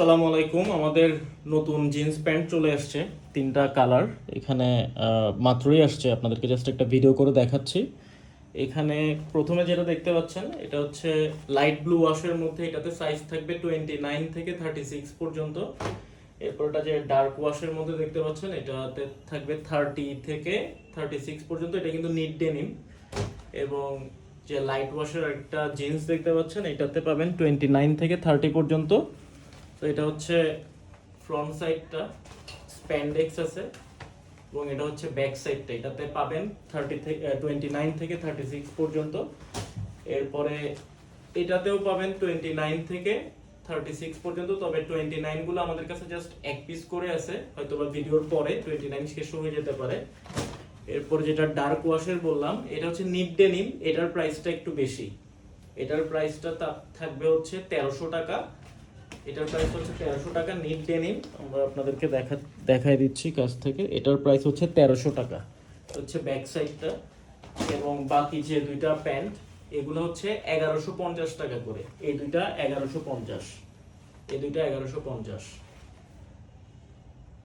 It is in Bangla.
আসসালামু আলাইকুম। আমাদের নতুন জিন্স প্যান্ট চলে আসছে, তিনটা কালার এখানে মাত্রই আসছে। আপনাদেরকে জাস্ট একটা ভিডিও করে দেখাচ্ছি। এখানে প্রথমে যেটা দেখতে পাচ্ছেন, এটা হচ্ছে লাইট ব্লু ওয়াশের মধ্যে। এটাতে সাইজ থাকবে টোয়েন্টি নাইন থেকে থার্টি সিক্স পর্যন্ত। এরপর এটা যে ডার্ক ওয়াশের মধ্যে দেখতে পাচ্ছেন, এটাতে থাকবে থার্টি থেকে থার্টি সিক্স পর্যন্ত। এটা কিন্তু নিট ডেনিম এবং যে লাইট ওয়াশের একটা জিন্স দেখতে পাচ্ছেন, এটাতে পাবেন টোয়েন্টি নাইন থেকে থার্টি পর্যন্ত। তো এটা হচ্ছে ফ্রন্ট সাইডটা স্প্যান্ডেক্স আছে, এবং এটা হচ্ছে ব্যাক সাইডটা এটাতে পাবেন থার্টি থেকে টোয়েন্টি নাইন থেকে থার্টি সিক্স পর্যন্ত। এরপরে এটাতেও পাবেন টোয়েন্টি নাইন থেকে থার্টি সিক্স পর্যন্ত। তবে টোয়েন্টি নাইনগুলো আমাদের কাছে জাস্ট এক পিস করে আছে। হয়তো বা ভিডিওর পরে টোয়েন্টি নাইন শেষ হয়ে যেতে পারে। এরপর যেটা ডার্ক ওয়াশের বললাম, এটা হচ্ছে নিট ডেনিম এটার প্রাইসটা একটু বেশি। এটার প্রাইসটা থাকবে হচ্ছে তেরোশো টাকা। এটার প্রাইস হচ্ছে তেরোশো টাকা নিট ডেনিম আমরা আপনাদেরকে দেখা, দেখাই দিচ্ছি কাছ থেকে। এটার প্রাইস হচ্ছে তেরোশো টাকা। হচ্ছে ব্যাক সাইডটা এবং বাকি যে দুইটা প্যান্ট এগুলো হচ্ছে এগারোশো পঞ্চাশ টাকা করে। এই দুইটা এগারোশো পঞ্চাশ। এই দুইটা এগারোশো পঞ্চাশ।